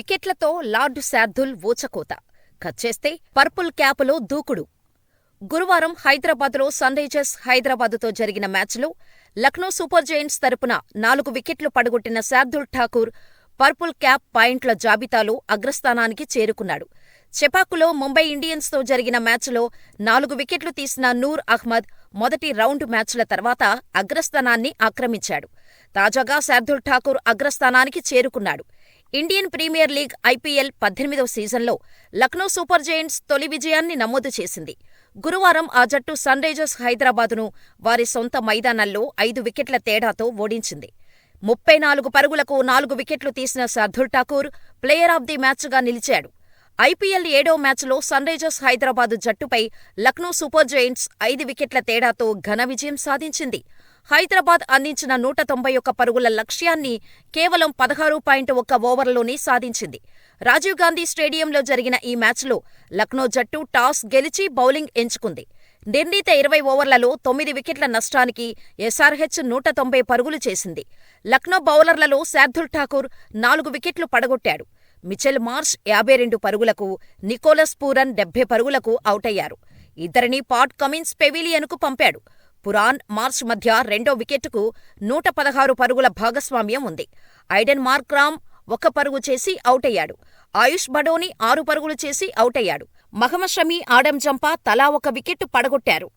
వికెట్లతో lord Shardul ఊచకోత. కచ్చేస్తే purple క్యాపులో దూకుడు. గురువారం హైదరాబాద్లో సన్రైజర్స్ హైదరాబాదుతో జరిగిన మ్యాచ్లో లక్నో సూపర్ జైంట్స్ తరపున నాలుగు వికెట్లు పడగొట్టిన శార్దుల్ ఠాకూర్ పర్పుల్ క్యాప్ పాయింట్ల జాబితాలో అగ్రస్థానానికి చేరుకున్నాడు. చెపాకులో ముంబై ఇండియన్స్తో జరిగిన మ్యాచ్లో నాలుగు వికెట్లు తీసిన నూర్ అహ్మద్ మొదటి రౌండ్ మ్యాచ్ల తర్వాత అగ్రస్థానాన్ని ఆక్రమించాడు. తాజాగా శార్దుల్ ఠాకూర్ అగ్రస్థానానికి చేరుకున్నాడు. ఇండియన్ ప్రీమియర్ లీగ్ ఐపీఎల్ పద్దెనిమిదవ సీజన్లో లక్నో సూపర్ జెయింట్స్ తొలి విజయాన్ని నమోదు చేసింది. గురువారం ఆ జట్టు సన్రైజర్స్ హైదరాబాదును వారి సొంత మైదానంలో ఐదు వికెట్ల తేడాతో ఓడించింది. ముప్పై నాలుగు పరుగులకు నాలుగు వికెట్లు తీసిన Shardul Thakur player of the మ్యాచ్గా నిలిచాడు. ఐపీఎల్ ఏడో మ్యాచ్లో సన్రైజర్స్ హైదరాబాదు జట్టుపై లక్నో సూపర్ జెయింట్స్ ఐదు వికెట్ల తేడాతో ఘన విజయం సాధించింది. హైదరాబాద్ అందించిన నూట తొంభై ఒక్క పరుగుల లక్ష్యాన్ని కేవలం పదహారు పాయింట్ ఒక్క ఓవర్లోనే సాధించింది. రాజీవ్ గాంధీ స్టేడియంలో జరిగిన ఈ మ్యాచ్లో లక్నో జట్టు టాస్ గెలిచి బౌలింగ్ ఎంచుకుంది. నిర్ణీత ఇరవై ఓవర్లలో తొమ్మిది వికెట్ల నష్టానికి ఎస్ఆర్హెచ్ నూట తొంభై పరుగులు చేసింది. లక్నో బౌలర్లలో శార్దుల్ ఠాకూర్ నాలుగు వికెట్లు పడగొట్టాడు. మిచెల్ మార్ష్ యాభై రెండు పరుగులకు నికోలస్ పూరన్ డెబ్బై పరుగులకు అవుటయ్యారు. ఇద్దరినీ పాట్ కమిన్స్ పెవిలియన్కు పంపాడు. పురాన్ మార్ష్ మధ్య రెండో వికెట్టుకు నూట పదహారు పరుగుల భాగస్వామ్యం ఉంది. ఐడెన్ మార్క్రామ్ ఒక పరుగు చేసి అవుటయ్యాడు. ఆయుష్ బడోని ఆరు పరుగులు చేసి అవుటయ్యాడు. మహమ్మద్ షమీ ఆడమ్ జంపా తలా ఒక వికెట్టు పడగొట్టారు.